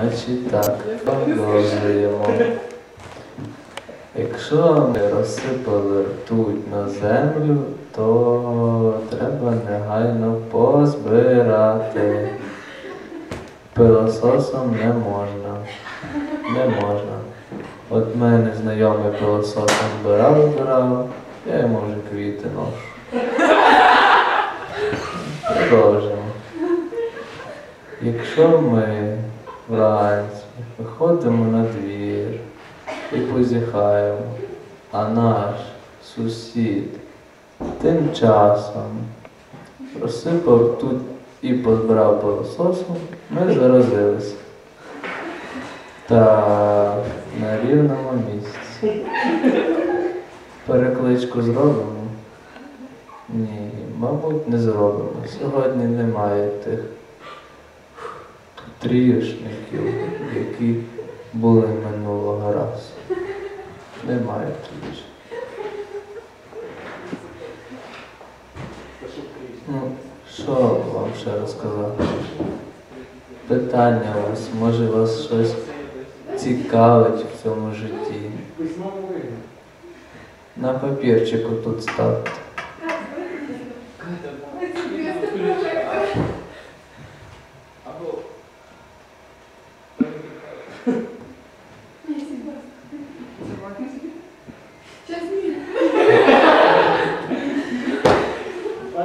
Значить так, продовжуємо. Якщо ми розсипали ртуть на землю, то треба негайно позбирати. Пилососом не можна. Не можна. От мене знайомий пилососом збирав, збирав, я йому вже квіти ношу. Продовжимо. Якщо ми вранці виходимо на двір і позіхаємо, а наш сусід тим часом розсипав тут і позбирав пилососом, ми заразилися. Та на рівному місці. Перекличку зробимо? Ні, мабуть, не зробимо. Сьогодні немає тих трієшників, які були минулого разу. Немає трієшників. Ну, що вам ще розказати? Питання у вас, може вас щось цікавить в цьому житті? На папірчику тут ставте.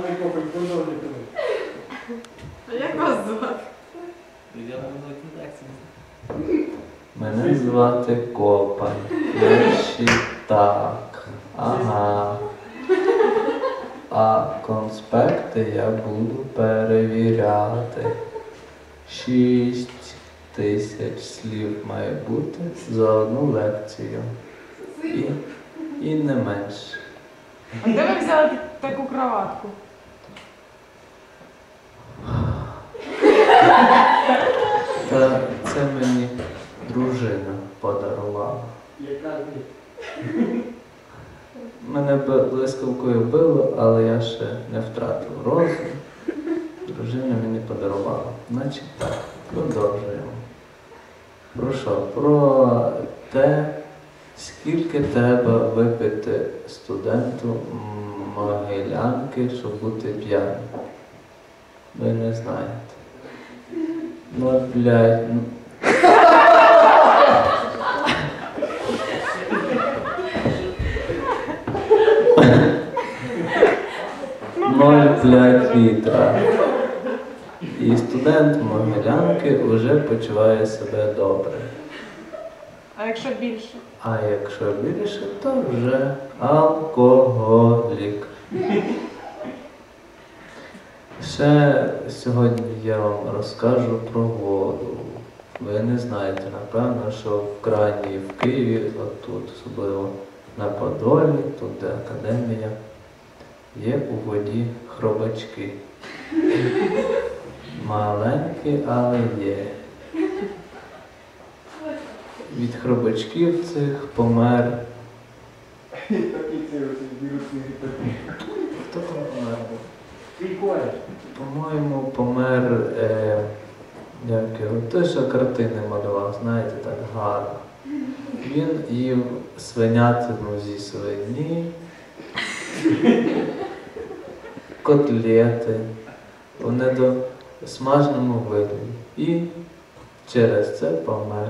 Пане Копель, продовжуйте ви. А як вас звати? Мене звати Копань. Значить так. Ага. А конспекти я буду перевіряти. Шість тисяч слів має бути за одну лекцію. І, і не менше. А де ви взяли таку кроватку? Та це мені дружина подарувала. Яка? Мене блискавкою било, але я ще не втратив розум. Дружина мені подарувала. Значить так, продовжуємо. Про що? Про те, скільки треба випити студенту могилянки, щоб бути п'яним. Ви не знаєте. Ну, блядь, ну. Ноль п'ять літра. І студент Могилянки вже почуває себе добре. А якщо більше? А якщо більше, то вже алкоголік. Ще сьогодні я вам розкажу про воду. Ви не знаєте, напевно, що в крані в Києві, отут, особливо на Подолі, тут де академія, є у воді хробачки. Маленькі, але є. Від хробачків цих помер. Хто помер? По-моєму, помер. Е, як? Той, що картини малював, знаєте, так гарно. Він їв свинятину зі свині, котлети у недосмаженому вигляді. І через це помер.